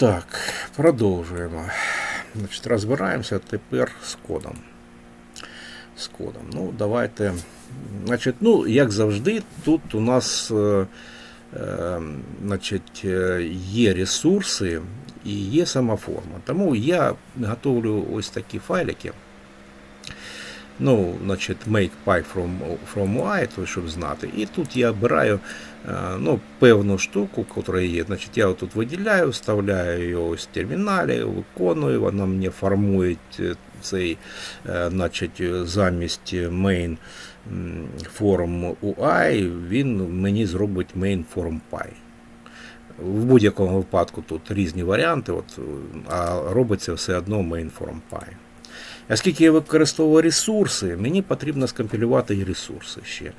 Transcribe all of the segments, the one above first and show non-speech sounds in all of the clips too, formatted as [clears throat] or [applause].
Так, продовжуємо. Значить, розбираємося тепер з кодом. З кодом. Ну, давайте. Значить, ну, як завжди, тут у нас е, е, значить, е, є ресурси і є сама форма. Тому я готовлю ось такі файлики. Ну, значить, make pie from, from y, щоб знати. І тут я обираю е, ну, певну штуку, яка є. Значить, я тут виділяю, вставляю його ось в терміналі, виконую, вона мені формує е, цей е, значить, замість main form UI, він мені зробить main form py. В будь-якому випадку тут різні варіанти, от, а робиться все одно main form py. Оскільки я використовую ресурси, мені потрібно скомпілювати і ресурси ще.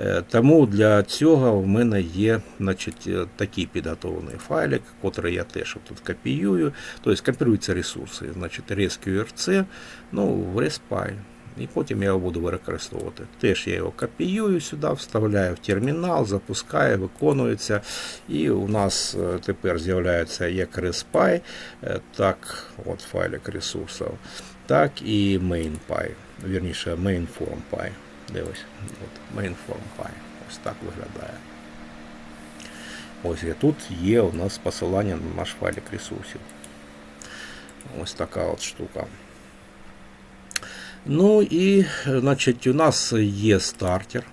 Е, Тому для цього в мене є значить, е, такий підготовлений файлик, який я теж тут копіюю. Тобто компілюються ресурси, значить resqrc, ну, в ResPy. І потім я його буду використовувати. Теж я його копіюю сюди, вставляю в термінал, запускаю, виконується. І у нас е, тепер з'являється як ResPy, е, так, от файлик ресурсів, так і MainPy, вірніше MainFormPy. Дивись, от MainFormPy. Ось так виглядає. Ось і тут є у нас посилання на наш файлик ресурсів. Ось така от штука. Ну і, значить, у нас є стартер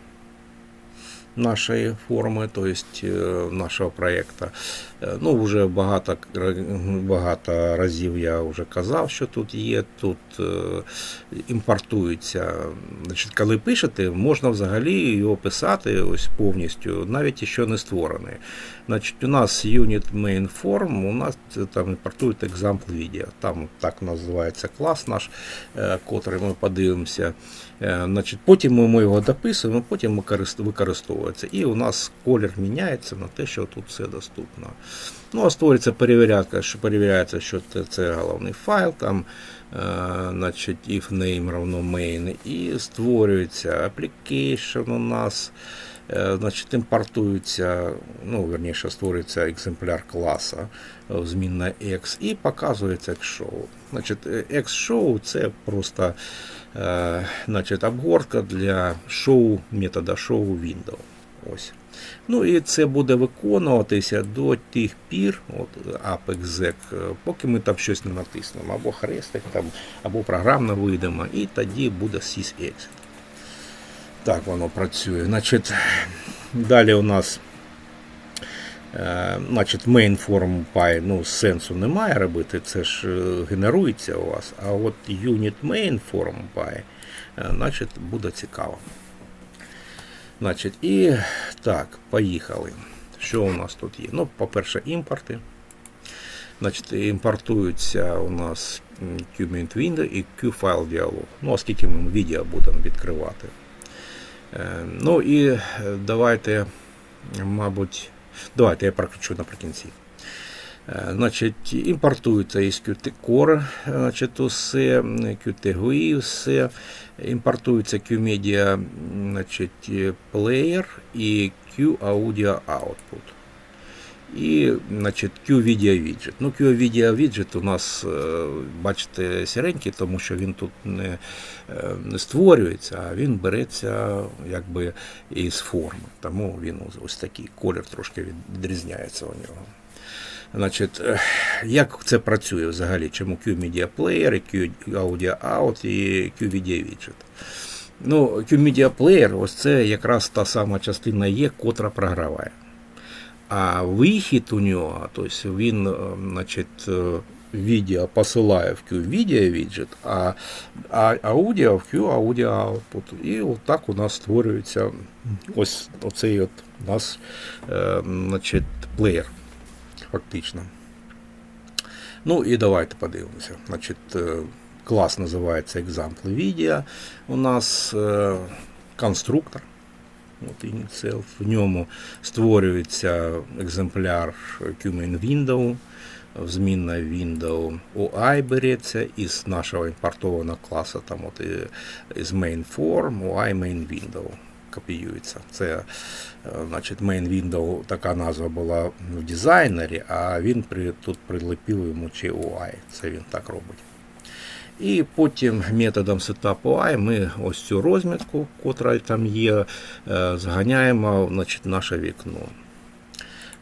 Нашої форми, тобто нашого проєкту. Ну, вже багато багато разів я вже казав, що тут є. Тут е, імпортується. Значить, Коли пишете, можна взагалі його писати ось повністю, навіть якщо не створений. Значить, У нас unit main form, у нас там імпортують example video. Там так називається клас наш, е, котрий ми подивимося. Е, значить, Потім ми його дописуємо, потім використовується. І у нас колір міняється на те, що тут все доступно. Ну, а створюється перевіряти, що перевіряється, що це, це головний файл, там, е, значить, if name равно main, і створюється application у нас. Е, значить, імпортується, ну, верніше, створюється екземпляр класа в змінна X і показується X-Show. Значить, X-Show це просто е, значить, обгортка для шоу метода show window. Ось. Ну і це буде виконуватися до тих пір, от AppExec, поки ми там щось не натиснемо, або хрестик, там, або програмно вийдемо, і тоді буде sysexit. Так воно працює. Значить, Далі у нас е, значить, main form py, ну, сенсу немає робити, це ж е, генерується у вас. А от unit main form py, е, значить, буде цікаво. Значить, І так, поїхали. Що у нас тут є? Ну, По-перше, імпорти. Значить, Імпортуються у нас QMint Window і QFile діалог. Ну, оскільки ми відео будемо відкривати. Ну і давайте, мабуть, давайте я прокручу наприкінці. Значить, Імпортується із Qt Core, значить, усе, Qt GUI, все. Імпортується QMedia значить, Player і QAudio Output. І значить, QVideo Widget. Ну, QVideo Widget у нас, бачите, сіренький, тому що він тут не не створюється, а він береться якби із форми. Тому він ось такий колір трошки відрізняється у нього. Значить, Як це працює взагалі? Чому QMedia Player, QAudio Out і QVideo Widget? Ну, QMedia Player ось це якраз та сама частина є, котра програває. А вихід у нього, тобто він значить, відео посилає в QVideo widget, а а аудіо в QAudio Output. І отак у нас створюється ось оцей от у нас значить, плеєр фактично. Ну і давайте подивимося. Значить, Клас називається Example Video. У нас е, конструктор. От Initself. В ньому створюється екземпляр QMain Window, змінна Window UI береться із нашого імпортованого класу, там от із main form, UI main window. Копіюється. Це е, значить, main window, така назва була в дизайнері, а він при, тут прилепив йому чи UI. Це він так робить. І потім методом setup.UI ми ось цю розмітку, котра там є, е, зганяємо значить, наше вікно.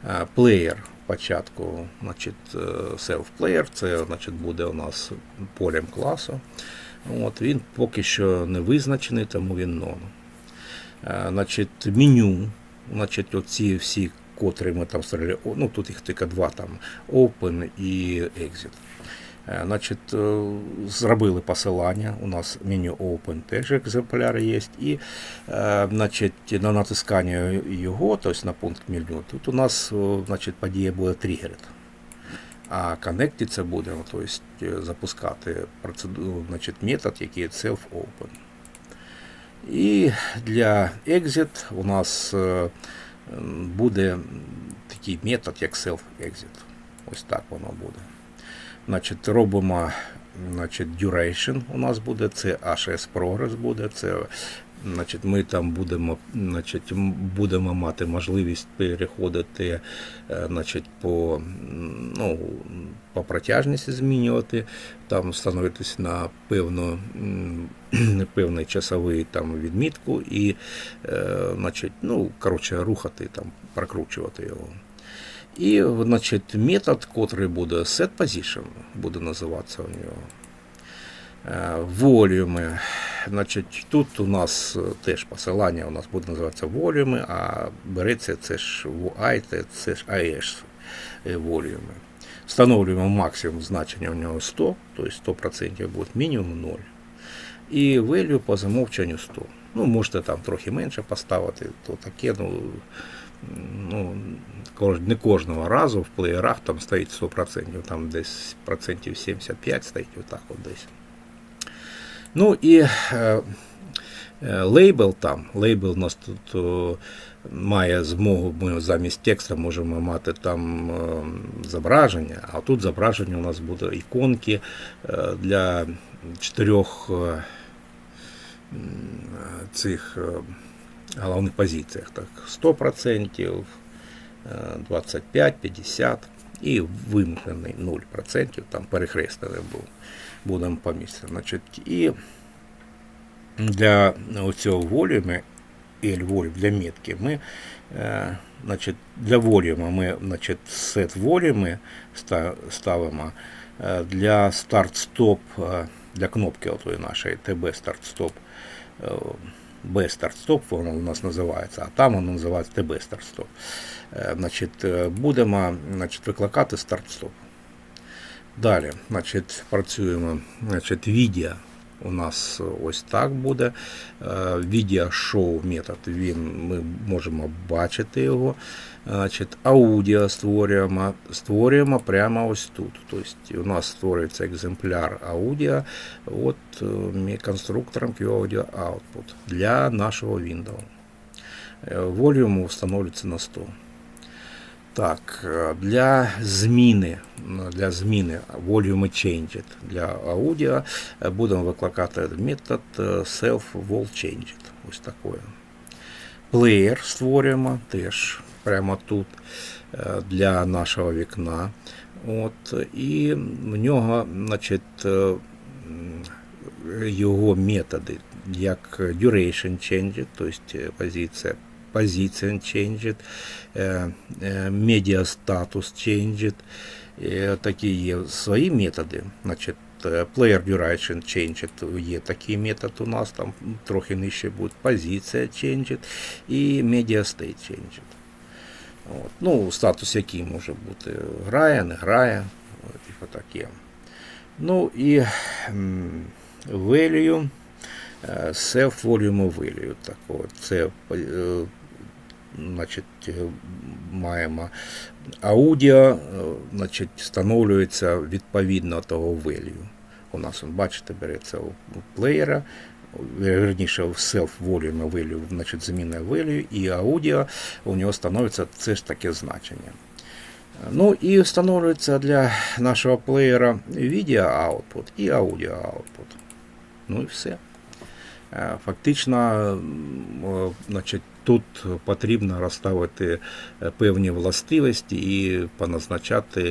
Е, Плеєр початку, значить, self-player, це значить, буде у нас полем класу. От, він поки що не визначений, тому він non. Е, Значить, меню, значить, оці всі, котрі ми там о, ну тут їх тільки два там, Open і Exit. Е, Значить, е, зробили посилання. У нас меню Open теж екземпляри є. І значить, на натискання його, тобто на пункт меню, тут у нас значить, подія буде тригерити. А Connected це буде тобто, запускати процедуру, значить, метод, який self-open. І для exit у нас е, буде такий метод, як self-exit. Ось так воно буде. Значить, робимо значить, duration у нас буде, це HS Progress буде, це значить, ми там будемо, значить, будемо мати можливість переходити е, значить, по, ну, по протяжності змінювати, там встановитися на певну, [clears throat] певний часовий там, відмітку і е, значить, ну, коротше, рухати, там, прокручувати його. І значить, метод, котрий буде set position, буде називатися у нього. Е, Волюми. Значить, тут у нас е, теж посилання у нас буде називатися волюми, а береться це ж VI, це- ж е, волюми. Встановлюємо максимум значення у нього 100, тобто 100% буде мінімум 0. І value по замовченню 100. Ну, можете там трохи менше поставити, то таке, ну, ну, не кожного разу в плеєрах там стоїть 100%, там десь процентів 75 стоїть отак от десь. Ну і е, е, лейбл там, лейбл у нас тут має змогу, ми замість текста можемо мати там е, зображення, а тут зображення у нас буде іконки е, для чотирьох е, цих головних позиціях. Так, 100%, е, 25, 50 і вимкнений 0%, там перехрестений був, будемо помістити. Значить, і для цього волюму, L волюм для метки, ми е, значить, для волюма ми значить, сет волюми ста- ставимо для старт-стоп, е, для кнопки отої нашої ТБ старт-стоп. е, Б старт-стоп воно у нас називається, а там воно називається ТБ старт-стоп. Значить, будемо значить, викликати старт-стоп. Далі, значить, працюємо. Значить, відео у нас ось так буде. Е, Відео шоу метод, він, ми можемо бачити його. Значить, аудіо створюємо, створюємо прямо ось тут. Тобто у нас створюється екземпляр аудіо от е, конструктором QAudio Output для нашого Windows. Е, Volume встановлюється на 100. Так, е, для зміни, для зміни volume changed для аудіо е, будемо викликати метод self wall changed. Ось такою. Плеєр створюємо теж прямо тут е, для нашого вікна. От, і в нього, значить, його методи, як duration changed, тобто позиція position changed, е, е, media status changed. Е, Такі є свої методи. Значить, е, player duration changed є такий метод у нас, там трохи нижче буде позиція changed і media state changed. От. Ну, статус який може бути грає, не грає, от, таке. Ну і value, self volume value. Так, от, це значить, е, маємо аудіо, е, значить, встановлюється відповідно того value. У нас, он, бачите, береться у плеєра, верніше в self volume value, значить, зміна value, і аудіо у нього становиться це ж таке значення. Ну і встановлюється для нашого плеєра відео output і аудіо output. Ну і все. Е, Фактично, значить, тут потрібно розставити е, певні властивості і поназначати